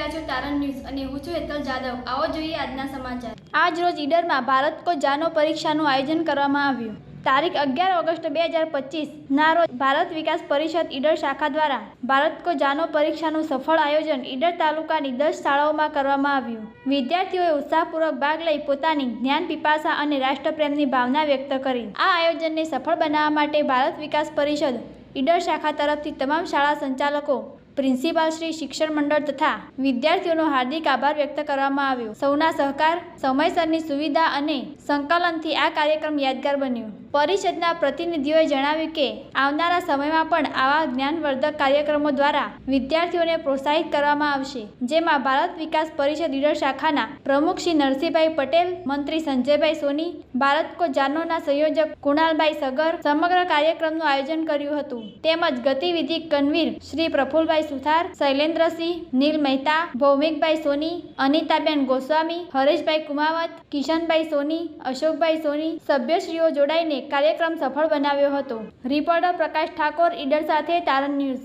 અને હું છું હેતલ જાદવ. આવો જોઈએ આજના સમાચાર. આજ રોજ ઈડરમાં ભારત કો જાનો પરીક્ષાનું આયોજન કરવામાં આવ્યું. તારીખ અગિયાર ઓગસ્ટ બે હજાર પચીસના રોજ ભારત વિકાસ પરિષદ ઈડર શાખા દ્વારા ભારત કો જાનો પરીક્ષાનું સફળ આયોજન ઈડર તાલુકાની દસ શાળાઓમાં કરવામાં આવ્યું. વિદ્યાર્થીઓએ ઉત્સાહપૂર્વક ભાગ લઈ પોતાની જ્ઞાન પીપાસા અને રાષ્ટ્રપ્રેમની ભાવના વ્યક્ત કરી. આ આયોજનને સફળ બનાવવા માટે ભારત વિકાસ પરિષદ ઈડર શાખા તરફથી તમામ શાળા સંચાલકો પ્રિન્સિપાલ શ્રી શિક્ષણ મંડળ તથા વિદ્યાર્થીઓનો હાર્દિક આભાર વ્યક્ત કરવામાં આવ્યો. સૌના સહકાર, સમયસરની સુવિધા અને સંકલનથી આ કાર્યક્રમ યાદગાર બન્યો. પરિષદના પ્રતિનિધિઓએ જણાવ્યું કે આવનારા સમયમાં પણ આવા જ્ઞાનવર્ધક કાર્યક્રમો દ્વારા વિદ્યાર્થીઓને પ્રોત્સાહિત કરવામાં આવશે, જેમાં ભારત વિકાસ પરિષદ ઈડર શાખાના પ્રમુખ શ્રી નરસિંહભાઈ પટેલ, મંત્રી સંજયભાઈ સોની, ભારત કો જાનોના સંયોજક કુણાલભાઈ સગર સમગ્ર કાર્યક્રમનું આયોજન કર્યું હતું. તેમજ ગતિવિધિ કનવીર શ્રી પ્રફુલભાઈ સુથાર, શૈલેન્દ્રસિંહ, નીલ મહેતા, ભૌમિકભાઈ સોની, અનિતાબેન ગોસ્વામી, હરેશભાઈ કુમાવત, કિશનભાઈ સોની, અશોકભાઈ સોની સભ્યશ્રીઓ જોડાઈને કાર્યક્રમ સફળ બનાવ્યો હતો. રિપોર્ટર પ્રકાશ ઠાકોર ઈડર સાથે તારણ ન્યૂઝ.